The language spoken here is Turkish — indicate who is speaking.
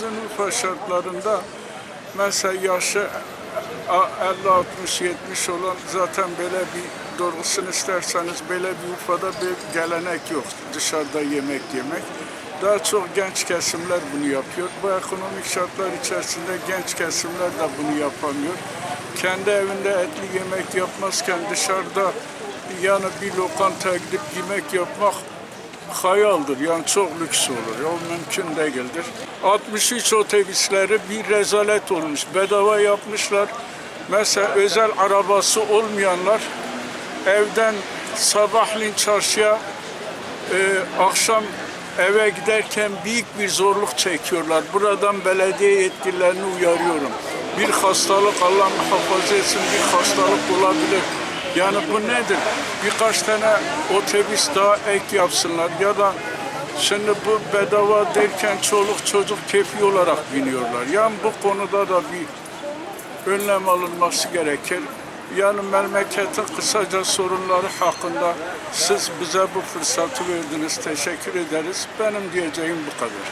Speaker 1: sizin Urfa şartlarında mesela yaşı 50-60-70 olan zaten böyle bir doğrusunu isterseniz böyle bir Urfa'da bir gelenek yok dışarıda yemek yemek. Daha çok genç kesimler bunu yapıyor. Bu ekonomik şartlar içerisinde genç kesimler de bunu yapamıyor. Kendi evinde etli yemek yapmazken dışarıda yani bir lokantaya gidip yemek yapmak hayaldir. Yani çok lüks olur. O mümkün değildir. 63 otobüsleri bir rezalet olmuş. Bedava yapmışlar. Mesela özel arabası olmayanlar evden sabahleyin çarşıya e, akşam eve giderken büyük bir zorluk çekiyorlar. Buradan belediye yetkililerini uyarıyorum. Bir hastalık Allah muhafaza etsin bir hastalık olabilir. Yani bu nedir? Birkaç tane otobüs daha ek yapsınlar ya da şimdi bu bedava derken çoluk çocuk kefi olarak biniyorlar. Yani bu konuda da bir önlem alınması gerekir. Yani memleketin kısaca sorunları hakkında siz bize bu fırsatı verdiniz. Teşekkür ederiz. Benim diyeceğim bu kadar.